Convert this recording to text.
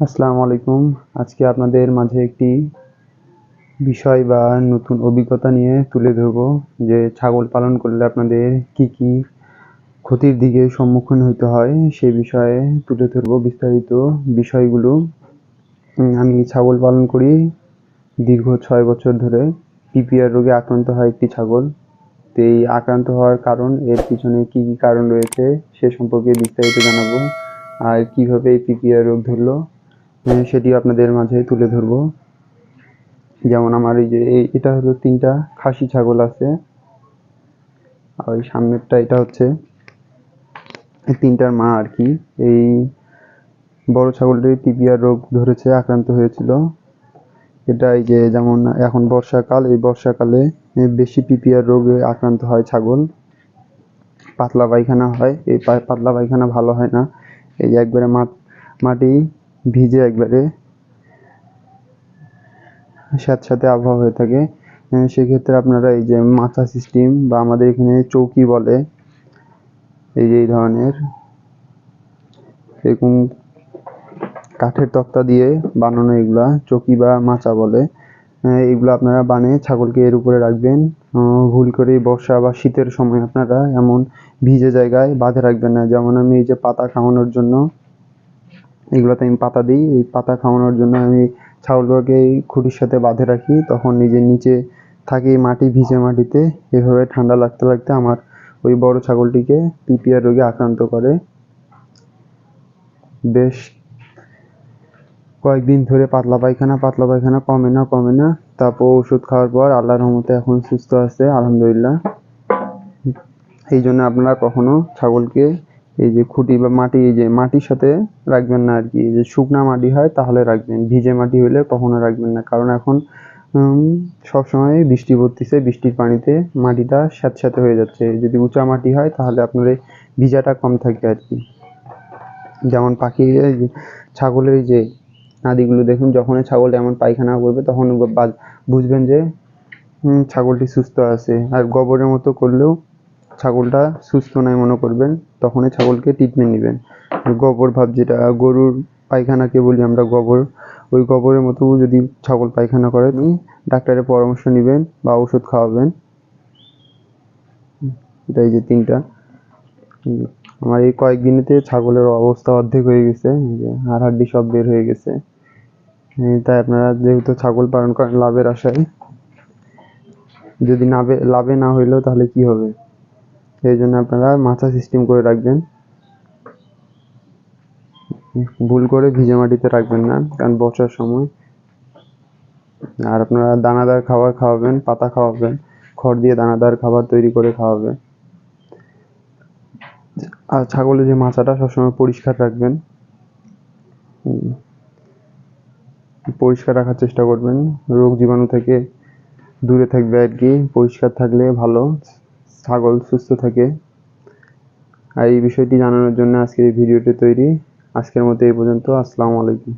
আসসালামু আলাইকুম। আজকে আপনাদের মাঝে একটি বিষয় বা নতুন অভিজ্ঞতা নিয়ে তুলে ধরবো যে ছাগল পালন করলে আপনাদের কি কি ক্ষতির দিকে সম্মুখীন হতে হয় সেই বিষয়ে তুলে ধরবো বিস্তারিত বিষয়গুলো। আমি ছাগল পালন করি দীর্ঘ ছয় বছর ধরে। পিপিআর রোগে আক্রান্ত হয় একটি ছাগল। তো এই আক্রান্ত হওয়ার কারণ, এর পিছনে কি কি কারণ রয়েছে সে সম্পর্কে বিস্তারিত জানাব। আর কীভাবে এই পিপিআর রোগ ধরলো আহ, সেটিও আপনাদের মাঝে তুলে ধরবো। যেমন আমার এই যে এটা হলো তিনটা খাসি ছাগল আছে। আর ওই সামনেরটা এটা হচ্ছে তিনটার মা আর কি। এই বড় ছাগলটির পিপিআর রোগ ধরেছে আক্রান্ত হয়েছিল। এটা এই যে যেমন এখন বর্ষাকাল এই বর্ষাকালে বেশি পিপিআর রোগে আক্রান্ত হয় ছাগল। পাতলা পায়খানা হয় এই পাতলা পায়খানা ভালো হয় না। এই একবারে মাটি ভিজে একবারে স্যাঁতস্যাঁতে আবহাওয়া হয়ে থাকে। সেক্ষেত্রে আপনারা এই যে মাচা সিস্টেম বা আমাদের এখানে চৌকি বলে, এই যে এই ধরনের, এরকম কাঠের তক্তা দিয়ে বানানো এগুলা, চৌকি বা মাচা বলে এগুলো আপনারা বানিয়ে ছাগলকে এর উপরে রাখবেন। ভুল করে বর্ষা বা শীতের সময় আপনারা এমন ভিজে জায়গায় বাঁধে রাখবেন না। যেমন আমি এই যে পাতা খাওয়ানোর জন্য এগুলোতে আমি পাতা দিই। এই পাতা খাওয়ানোর জন্য আমি ছাগলগুলোকে এই খুঁটির সাথে বাঁধে রাখি। তখন নিজের নিচে থাকে মাটি, ভিজে মাটিতে। এভাবে ঠান্ডা লাগতে লাগতে আমার ওই বড় ছাগলটিকে পিপিআর রোগে আক্রান্ত করে। বেশ কয়েকদিন ধরে পাতলা পায়খানা পাতলা পায়খানা কমে না কমে না। তারপর ওষুধ খাওয়ার পর আল্লাহর রহমতে এখন সুস্থ আছে, আলহামদুলিল্লাহ। এই জন্য আপনারা কখনো ছাগলকে এই যে খুঁটি বা মাটি, এই যে মাটির সাথে রাখবেন না আর কি। যে শুকনা মাটি হয় তাহলে রাখবেন, ভিজে মাটি হলে কখনো রাখবেন না। কারণ এখন সবসময় বৃষ্টি পড়তেছে, বৃষ্টির পানিতে মাটিটা স্যাঁতস্যাঁতে হয়ে যাচ্ছে। যদি উঁচা মাটি হয় তাহলে আপনার ভিজাটা কম থাকে আর কি। যেমন পাখি ছাগলের যে নাদিগুলো দেখুন, যখনই ছাগল এমন পায়খানা করবে তখন বুঝবেন যে ছাগলটি সুস্থ আছে। আর গোবরের মতো করলেও ছাগলটা সুস্থ নয় মনে করবেন, তখনই ছাগলকে ট্রিটমেন্ট নেবেন। গোবর ভাব যেটা, গরুর পায়খানাকে বলি আমরা গোবর, ওই গোবরের মতো যদি ছাগল পায়খানা করে ডাক্তারের পরামর্শ নেবেন বা ওষুধ খাওয়াবেন। এটাই যে তিনটা। আমার এই কয়েকদিনেতে ছাগলের অবস্থা অর্ধেক হয়ে গেছে যে হাড় হাড্ডি সব বের হয়ে গেছে। তাই আপনারা যেহেতু ছাগল পালন করেন লাভের আশায়, যদি লাভে লাভে না হইলেও তাহলে কি হবে? এই জন্য আপনারা মাচা সিস্টেম করে রাখবেন। ভুল করে ভিজে মাটিতে রাখবেন না, কারণ বর্ষার সময়। আর আপনারা দানাদার খাবার খাওয়াবেন, পাতা খাওয়াবেন, খড় দিয়ে দানাদার খাবার তৈরি করে খাওয়াবেন। আর ছাগলের যে মাচাটা সবসময় পরিষ্কার রাখবেন। পরিষ্কার রাখার চেষ্টা করবেন। রোগ জীবাণু থেকে দূরে থাকবে আর কি, পরিষ্কার থাকলে ভালো। ছাগল সুস্থ থাকে। আর এই বিষয়টি জানানোর জন্য আজকের এই ভিডিওটি তৈরি। আজকের মতো এই পর্যন্ত। আসসালামু আলাইকুম।